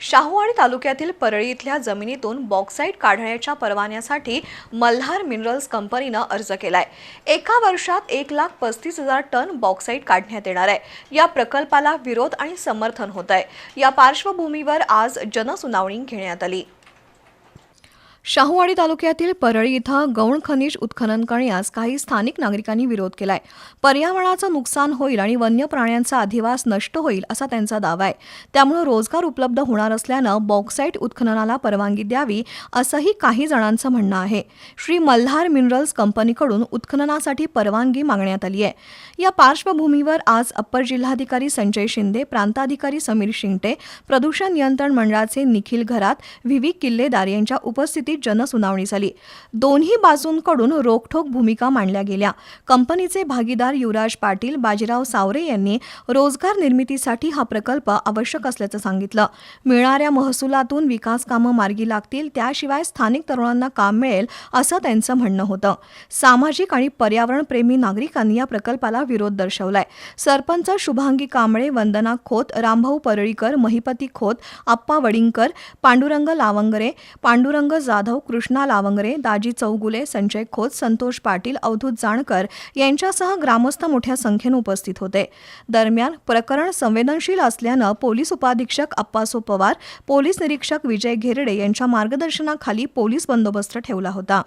शाहूवाडी तालुक्यातील परळी इथल्या जमिनीतून बॉक्साईट काढण्याच्या परवान्यासाठी मल्हार मिनरल्स कंपनीनं अर्ज केलाय. एका वर्षात एक लाख पस्तीस हजार टन बॉक्साईट काढण्यात येणार आहे. या प्रकल्पाला विरोध आणि समर्थन होत आहे या पार्श्वभूमीवर आज जनसुनावणी घेण्यात आली. शाहूवाडी तालुक्यातील परळी इथं गौण खनिज उत्खनन करण्यास काही स्थानिक नागरिकांनी विरोध केलाय. पर्यावरणाचं नुकसान होईल आणि वन्य प्राण्यांचा अधिवास नष्ट होईल असा त्यांचा दावा आहे. त्यामुळे रोजगार उपलब्ध होणार असल्यानं बॉक्साईट उत्खननाला परवानगी द्यावी असंही काही जणांचं म्हणणं आहे. श्री मल्हार मिनरल्स कंपनीकडून उत्खननासाठी परवानगी मागण्यात आली आहे. या पार्श्वभूमीवर आज अप्पर जिल्हाधिकारी संजय शिंदे प्रांताधिकारी समीर शिंगटे प्रदूषण नियंत्रण मंडळाचे निखिल घरात व्ही व्ही किल्लेदार यांच्या उपस्थितीत जनसुनावणी झाली. दोन्ही बाजूंकडून रोखठोक भूमिका मांडल्या गेल्या. कंपनीचे भागीदार युवराज पाटील बाजीराव सावरे यांनी रोजगार निर्मितीसाठी हा प्रकल्प आवश्यक असल्याचं सांगितलं. मिळणाऱ्या महसुलातून विकास कामं मार्गी लागतील त्याशिवाय स्थानिक तरुणांना काम मिळेल असं त्यांचं म्हणणं होतं. सामाजिक आणि पर्यावरणप्रेमी नागरिकांनी या प्रकल्पाला विरोध दर्शवलाय. सरपंच शुभांगी कांबळे वंदना खोत रामभाऊ परळीकर महिपती खोत आप्पा वडिंकर पांडुरंग लावंगरे पांडुरंग जाधव कृष्णा लावंगरे दाजी चौगुले संजय खोत संतोष पाटील अवधूत जाणकर यांच्यासह ग्रामस्थ मोठ्या संख्येनं उपस्थित होते. दरम्यान प्रकरण संवेदनशील असल्यानं पोलीस उपाधीक्षक अप्पासो पवार पोलीस निरीक्षक विजय घेरडे यांच्या मार्गदर्शनाखाली पोलीस बंदोबस्त ठेवला होता.